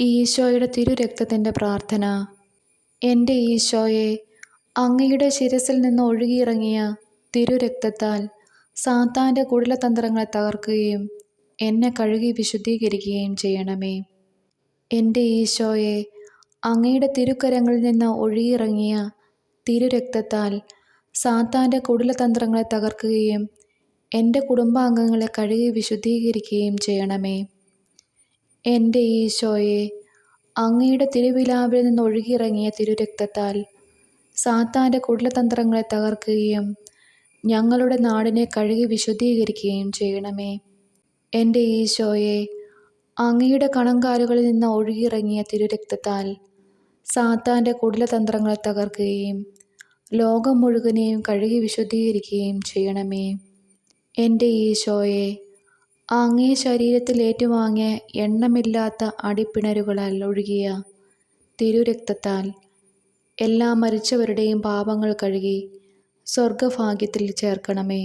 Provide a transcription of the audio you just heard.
ഈശോയുടെ തിരുരക്തത്തിന്റെ പ്രാർത്ഥന. എന്റെ ഈശോയെ അങ്ങയുടെ ശിരസിൽ നിന്ന് ഒഴുകിയിറങ്ങിയ തിരുരക്തത്താൽ സാത്താന്റെ കുടലതന്ത്രങ്ങളെ തകർക്കുകയും എന്നെ കഴുകി വിശുദ്ധീകരിക്കുകയും ചെയ്യണമേ. എന്റെ ഈശോയെ അങ്ങയുടെ തിരുക്കരങ്ങളിൽ നിന്ന് ഒഴുകിയിറങ്ങിയ തിരുരക്തത്താൽ സാത്താന്റെ കുടലതന്ത്രങ്ങളെ തകർക്കുകയും എന്റെ കുടുംബാംഗങ്ങളെ കഴുകി വിശുദ്ധീകരിക്കുകയും ചെയ്യണമേ. എന്റെ ഈശോയെ അങ്ങയുടെ തിരുവിലാവിൽ നിന്ന് ഒഴുകിയിറങ്ങിയ തിരുരക്തത്താൽ സാത്താന്റെ കുടലതന്ത്രങ്ങളെ തകർക്കുകയും ഞങ്ങളുടെ നാടിനെ കഴുകി വിശുദ്ധീകരിക്കുകയും ചെയ്യണമേ. എന്റെ ഈശോയെ അങ്ങയുടെ കണങ്കാലുകളിൽ നിന്ന് ഒഴുകിയിറങ്ങിയ തിരുരക്തത്താൽ സാത്താന്റെ കുടലതന്ത്രങ്ങളെ തകർക്കുകയും ലോകം മുഴുവനെയും കഴുകി വിശുദ്ധീകരിക്കുകയും ചെയ്യണമേ. എന്റെ ഈശോയെ അങ്ങേ ശരീരത്തിൽ ഏറ്റുവാങ്ങിയ എണ്ണമില്ലാത്ത അടിപ്പിണരുകളാൽ ഒഴുകിയ തിരുരക്തത്താൽ എല്ലാ മരിച്ചവരുടെയും പാപങ്ങൾ കഴുകി സ്വർഗഭാഗ്യത്തിൽ ചേർക്കണമേ.